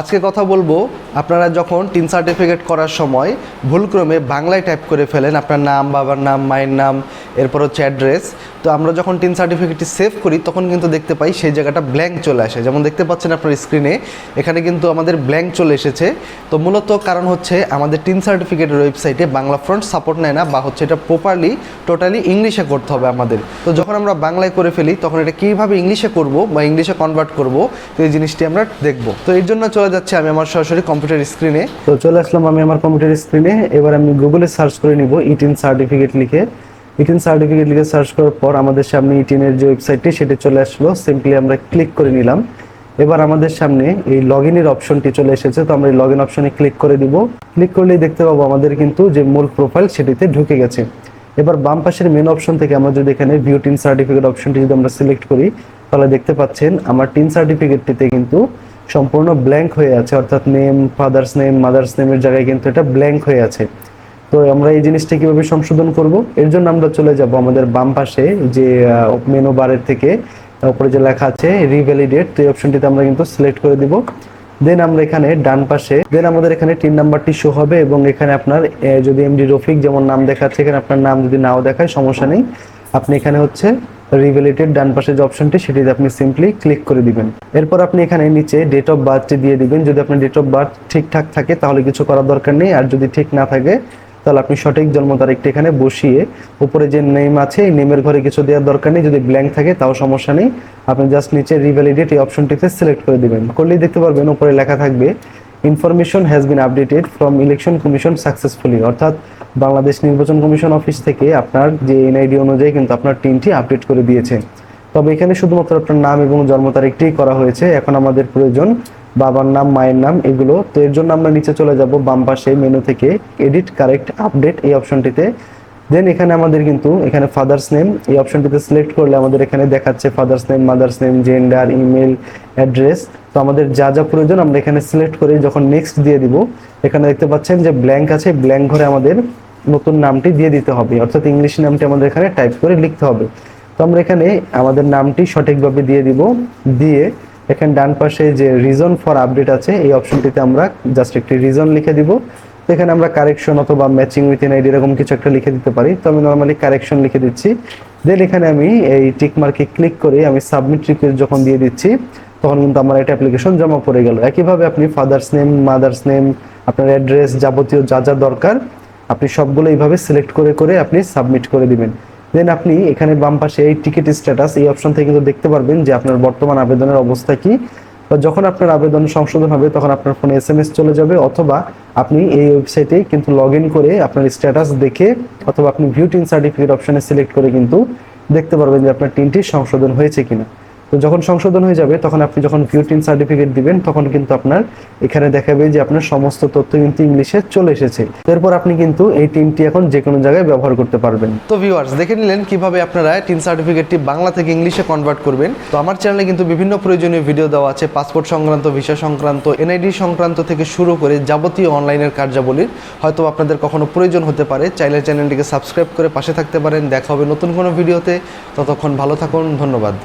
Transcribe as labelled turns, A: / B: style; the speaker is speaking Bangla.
A: আজকে কথা বলব, আপনারা যখন টিন সার্টিফিকেট করার সময় ভুলক্রমে বাংলায় টাইপ করে ফেলেন, আপনার নাম, বাবার নাম, মায়ের নাম, এরপর হচ্ছে অ্যাড্রেস তো আমরা যখন টিন সার্টিফিকেটটি সেভ করি, তখন কিন্তু দেখতে পাই সেই জায়গাটা ব্ল্যাঙ্ক চলে আসে। যেমন দেখতে পাচ্ছেন আপনার স্ক্রিনে এখানে কিন্তু আমাদের ব্ল্যাঙ্ক চলে এসেছে। তো মূলত কারণ হচ্ছে আমাদের টিন সার্টিফিকেটের ওয়েবসাইটে বাংলা ফ্রন্ট সাপোর্ট নেয় না, বা হচ্ছে এটা প্রপারলি টোটালি ইংলিশে করতে হবে আমাদের। তো যখন আমরা বাংলায় করে ফেলি, তখন এটা কীভাবে ইংলিশে করব, বা ইংলিশে কনভার্ট করব, তো এই জিনিসটি আমরা দেখব। তো এর জন্য চলে যাচ্ছে আমি আমার সরাসরি কম্পিউটার স্ক্রিনে তো চলে আসলাম আমি আমার কম্পিউটার স্ক্রিনে এবার আমি গুগলে সার্চ করে নিব ইটিন সার্টিফিকেট লিখে। ইটিন সার্টিফিকেট লিখে সার্চ করার পর আমাদের সামনে ইটিনের যে ওয়েবসাইটটি সেটি চলে আসলো। সিম্পলি আমরা ক্লিক করে নিলাম। এবার আমাদের সামনে এই লগ ইনের অপশনটি চলে এসেছে। তো আমরা এই লগ ইন অপশনে ক্লিক করে দিব। ক্লিক করলেই দেখতে পাবো আমাদের কিন্তু যে মূল প্রোফাইল সেটিতে ঢুকে গেছে। এবার বাম পাশের মেন অপশন থেকে আমরা যদি এখানে ভিউ টিন সার্টিফিকেট অপশনটি যদি আমরা সিলেক্ট করি, তাহলে দেখতে পাচ্ছেন আমার টিন সার্টিফিকেটটিতে কিন্তু সম্পূর্ণ ব্ল্যাঙ্ক হয়ে আছে, অর্থাৎ নেম ফাদার্স নেম মাদার্স নেমের জায়গায় কিন্তু এটা ব্ল্যাঙ্ক হয়ে আছে। তো আমরা এই জিনিসটা কীভাবে সংশোধন করব? এর জন্য আমরা চলে যাব আমাদের বাম পাশে যে মেনু বারের থেকে উপরে যে লেখা আছে রিভ্যালিডেট তো এই অপশনটিতে আমরা কিন্তু সিলেক্ট করে দিব। দেন আমরা এখানে ডান পাশে দেন আমাদের এখানে তিন নাম্বারটি শো হবে এবং এখানে আপনার যদি এমডি রফিক যেমন নাম দেখাচ্ছে, এখানে আপনার নাম যদি নাও দেখায়, সমস্যা নেই। আপনি এখানে হচ্ছে রিভেলেটেড ডান পাশে যে অপশনটি সেটিতে আপনি সিম্পলি ক্লিক করে দিবেন। এরপর আপনি এখানে নিচে ডেট অফ বার্থটি দিয়ে দিবেন। যদি আপনার ডেট অফ বার্থ ঠিকঠাক থাকে, তাহলে কিছু করার দরকার নেই। আর যদি ঠিক না থাকে, তাহলে আপনি সঠিক জন্ম তারিখটি এখানে বসিয়ে উপরে যে নেম আছে, এই নেমের ঘরে কিছু দেওয়ার দরকার নেই। যদি ব্ল্যাঙ্ক থাকে, তাও সমস্যা নেই। আপনি জাস্ট নিচে রিভ্যালিডেট এই অপশনটিতে সিলেক্ট করে দিবেন। করলেই দেখতে পারবেন উপরে লেখা থাকবে information has been updated from election commission successfully অর্থাৎ বাংলাদেশ নির্বাচন কমিশন অফিস থেকে আপনার যে এনআইডি অনুযায়ী কিন্তু আপনার টিমটি আপডেট করে দিয়েছে। তবে এখানে শুধুমাত্র আপনার নাম এবং জন্ম তারিখটি করা হয়েছে। এখন আমাদের প্রয়োজন বাবার নাম, মায়ের নাম এগুলো। তো এর জন্য আমরা নিচে চলে যাব বাম পাশে মেনু থেকে এডিট কারেক্ট আপডেট এই অপশনটিতে। দেন এখানে আমাদের কিন্তু এখানে ফাদার্স নেম এই অপশনটিতে সিলেক্ট করলে আমাদের এখানে দেখাচ্ছে father's name mother's name gender email address তো আমাদের যা যা প্রয়োজন আমরা এখানে সিলেক্ট করে যখন নেক্সট দিয়ে দিব, এখানে দেখতে পাচ্ছেন যে ব্ল্যাঙ্ক আছে। ব্ল্যাঙ্ক ঘরে আমাদের নতুন নামটি দিয়ে দিতে হবে। অর্থাৎ ইংলিশ নামটি আমাদের এখানে টাইপ করে লিখতে হবে। তো আমরা এখানে আমাদের নামটি সঠিকভাবে দিয়ে দিব। দিয়ে এখানে ডান পাশে যে রিজন ফর আপডেট আছে, এই অপশনটিতে আমরা জাস্ট একটি রিজন লিখে দিব। এখানে আমরা কারেকশন অথবা ম্যাচিং উইথ এন আইডি এরকম কিছু একটা লিখে দিতে পারি। তো আমি নর্মালি কারেকশন লিখে দিচ্ছি। দেন এখানে আমি এই টিক মার্কে ক্লিক করে আমি সাবমিট রিকোয়েস্ট যখন দিয়ে দিচ্ছি, তখন কিন্তু আমার একটা অ্যাপ্লিকেশন জমা পড়ে গেল। একইভাবে আপনি ফাদার্স নেম মাদার্স নেম আপনার অ্যাড্রেস যাবতীয় যা যা দরকার আপনি সবগুলো এইভাবে সিলেক্ট করে করে আপনি সাবমিট করে দিবেন। দেন আপনি এখানে বাম পাশে এই টিকিট স্ট্যাটাস এই অপশন থেকে কিন্তু দেখতে পারবেন যে আপনার বর্তমান আবেদনের অবস্থা কি। বা যখন আপনার আবেদন সংশোধন হবে, তখন আপনার ফোনে এস এম এস চলে যাবে, অথবা আপনি এই ওয়েবসাইটে কিন্তু লগ ইন করে আপনার স্ট্যাটাস দেখে, অথবা আপনি ভিউ টিন সার্টিফিকেট অপশানে সিলেক্ট করে কিন্তু দেখতে পারবেন যে আপনার টিনটি সংশোধন হয়েছে কিনা। তো যখন সংশোধন হয়ে যাবে, তখন আপনি যখন ভিউ টিন সার্টিফিকেট দিবেন, তখন কিন্তু আপনার এখানে দেখাবে যে আপনার সমস্ত তথ্য কিন্তু ইংলিশে চলে এসেছে। এরপর আপনি কিন্তু এই টিনটি এখন যে কোনো জায়গায় ব্যবহার করতে পারবেন। তো ভিউয়ার্স দেখে নিলেন কীভাবে আপনারা টিন সার্টিফিকেটটি বাংলা থেকে ইংলিশে কনভার্ট করবেন। তো আমার চ্যানেলে কিন্তু বিভিন্ন প্রয়োজনীয় ভিডিও দেওয়া আছে পাসপোর্ট সংক্রান্ত ভিসা সংক্রান্ত এনআইডি সংক্রান্ত থেকে শুরু করে যাবতীয় অনলাইনের কার্যাবলীর। হয়তো আপনাদের কখনো প্রয়োজন হতে পারে, চাইলে চ্যানেলটিকে সাবস্ক্রাইব করে পাশে থাকতে পারেন। দেখা হবে নতুন কোনো ভিডিওতে ততক্ষণ ভালো থাকুন, ধন্যবাদ।